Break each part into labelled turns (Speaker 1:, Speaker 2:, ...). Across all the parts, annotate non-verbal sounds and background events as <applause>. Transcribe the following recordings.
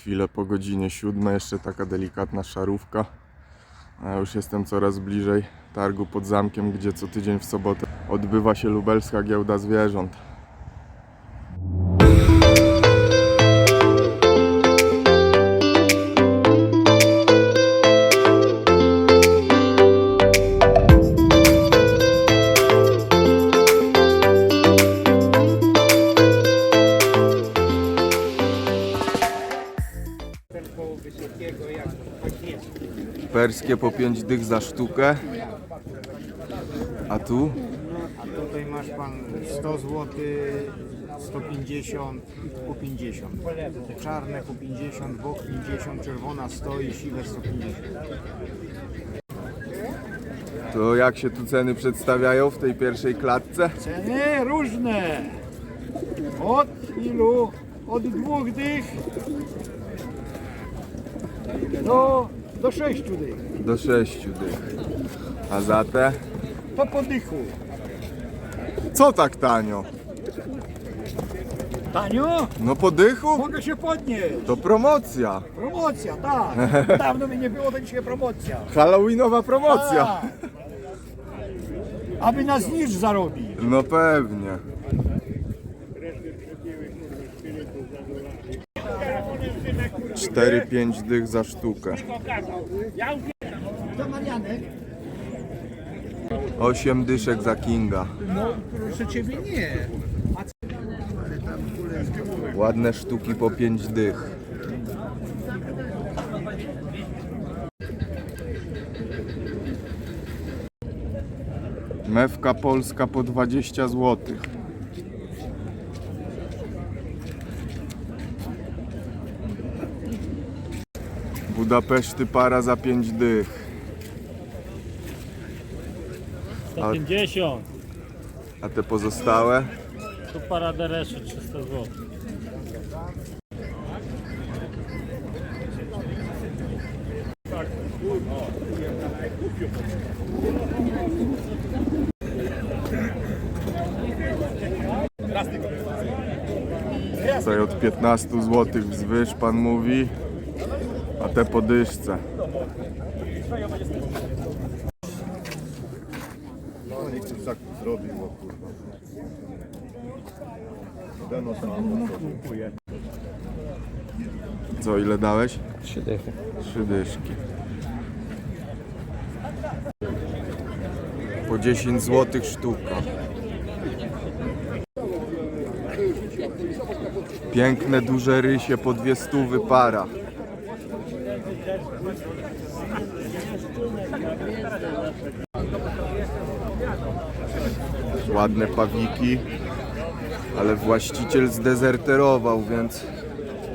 Speaker 1: chwilę po godzinie siódmej, jeszcze taka delikatna szarówka. Już jestem coraz bliżej targu pod zamkiem, gdzie co tydzień w sobotę odbywa się lubelska giełda zwierząt. Perskie po 5 dych za sztukę. A tu?
Speaker 2: A tutaj masz pan 100 zł, 150 po 50. Te czarne po 50, bok 50, czerwona 100 i siwe 150.
Speaker 1: To jak się tu ceny przedstawiają w tej pierwszej klatce?
Speaker 2: Ceny różne. Od ilu? Od dwóch dych do, do sześciu dych.
Speaker 1: Do 6 dych. A za te?
Speaker 2: Po dychu.
Speaker 1: Co tak tanio?
Speaker 2: Tanio?
Speaker 1: No po dychu?
Speaker 2: Mogę się podnieść.
Speaker 1: To promocja.
Speaker 2: Promocja, tak. <laughs> Dawno mi nie było, to dzisiaj promocja.
Speaker 1: Halloweenowa promocja.
Speaker 2: Tak. Aby nas znicz zarobić.
Speaker 1: No pewnie. Cztery, pięć dych za sztukę.
Speaker 2: To Marianek?
Speaker 1: Osiem dyszek za Kinga.
Speaker 2: No proszę ciebie nie.
Speaker 1: Ładne sztuki po pięć dych. Mewka polska po 20 zł. Budapeszty para za 5 dych.
Speaker 3: 150.
Speaker 1: A te pozostałe?
Speaker 3: Tu para dereszy 300 zł.
Speaker 1: Tutaj od 15 zł wzwyż pan mówi, te po dyszce.
Speaker 4: No niech tak zrobił, o kurwa.
Speaker 1: Co, ile dałeś?
Speaker 3: Trzy dychy.
Speaker 1: Trzy dyszki. Po 10 zł sztuka. Piękne, duże rysie po dwie stówy para. Ładne pawiki, ale właściciel zdezerterował, więc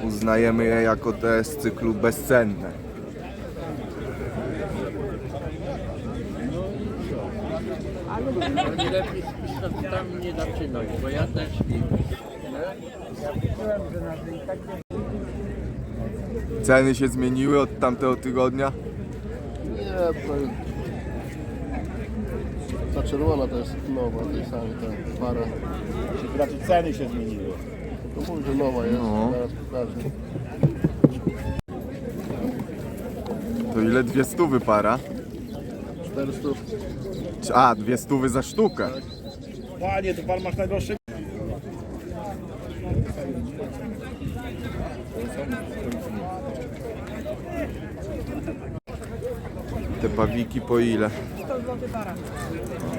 Speaker 1: uznajemy je jako te z cyklu bezcenne.
Speaker 5: Nie tam nie zaczynać, bo ja też śpię.
Speaker 1: Ceny się zmieniły od tamtego tygodnia?
Speaker 4: Nie, to... Ta czerwona to jest nowa, tej samej, ta para.
Speaker 6: Znaczy ceny się zmieniły.
Speaker 4: To mówi, że nowa jest,
Speaker 1: No.
Speaker 4: zaraz pokażę.
Speaker 1: To ile dwie stówy para?
Speaker 4: 400.
Speaker 1: A, dwie stówy za sztukę.
Speaker 6: Panie, to pan masz najdroższe.
Speaker 1: Te pawiki po ile?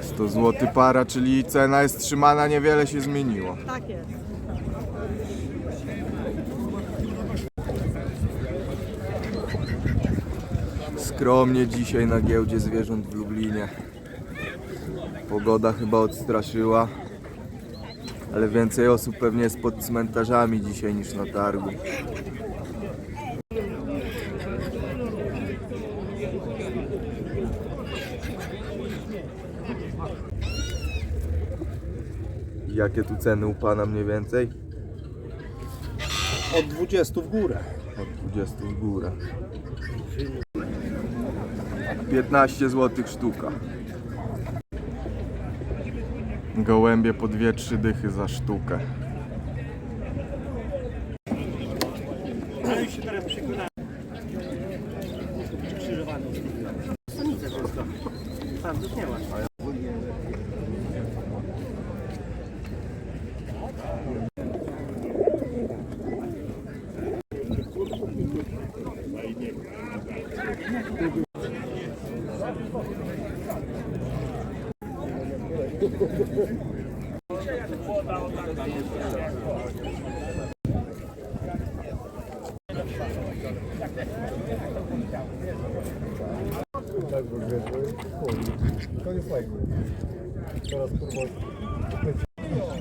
Speaker 1: 100 zł para, czyli cena jest trzymana, niewiele się zmieniło.
Speaker 7: Tak jest.
Speaker 1: Skromnie dzisiaj na giełdzie zwierząt w Lublinie. Pogoda chyba odstraszyła, ale więcej osób pewnie jest pod cmentarzami dzisiaj niż na targu. Jakie tu ceny u Pana mniej więcej?
Speaker 6: Od 20 w górę.
Speaker 1: Od 20 w górę. 15 zł sztuka. Gołębie po 2-3 dychy za sztukę.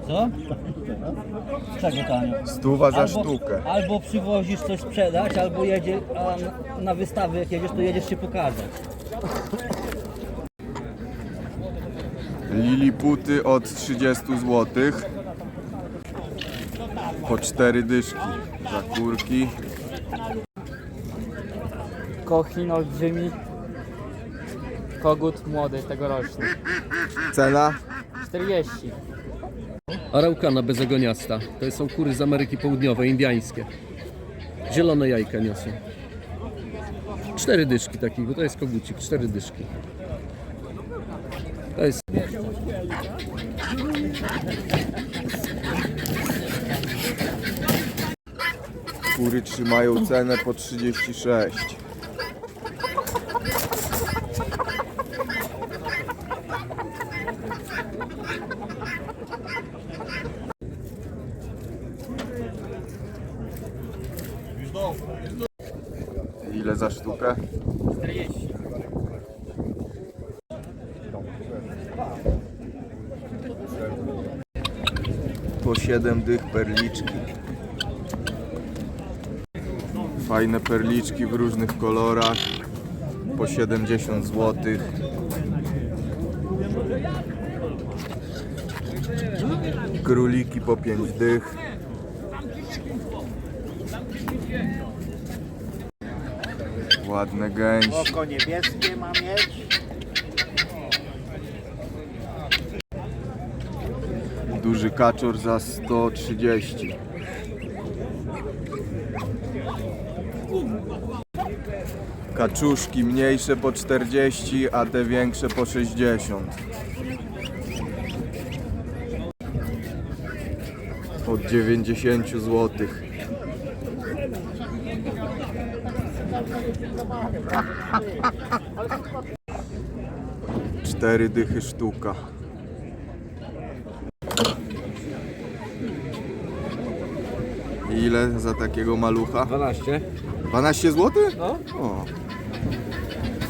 Speaker 7: Co? Czego tanio?
Speaker 1: Stuwa za
Speaker 7: Albo-
Speaker 1: sztukę.
Speaker 7: Albo przywozisz coś sprzedać, albo jedzie, a na wystawy jak jedziesz, to jedziesz się pokazać.
Speaker 1: Liliputy od 30 zł. Po 4 dyszki. Za kurki.
Speaker 8: Kochin olbrzymi. Kogut młody, tegoroczny.
Speaker 1: Cena?
Speaker 8: 40.
Speaker 5: Araukana bezogoniasta. To są kury z Ameryki Południowej, indyjskie. Zielone jajka niosą. Cztery dyszki takich, bo to jest kogucik, cztery dyszki. To jest
Speaker 1: Kury trzymają cenę po 36. Ile za sztukę?
Speaker 8: 40.
Speaker 1: Po 7 dych perliczki. Fajne perliczki w różnych kolorach. Po 70 zł. Króliki po 5 dych. Ładne gęsi.
Speaker 2: Oko niebieskie ma mieć.
Speaker 1: Duży kaczor za 130. Kaczuszki mniejsze po 40, a te większe po 60. Od 90 zł. Cztery dychy sztuka. Ile za takiego malucha?
Speaker 5: 12.
Speaker 1: 12 zł?
Speaker 5: No.
Speaker 1: O.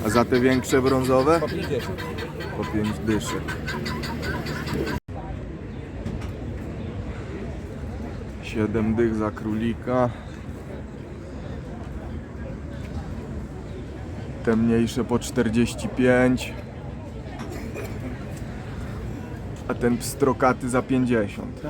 Speaker 1: A za te większe brązowe?
Speaker 5: Po 50.
Speaker 1: Po 5 dyszek. Siedem dych za królika. Te mniejsze po 45. A ten pstrokaty za 50.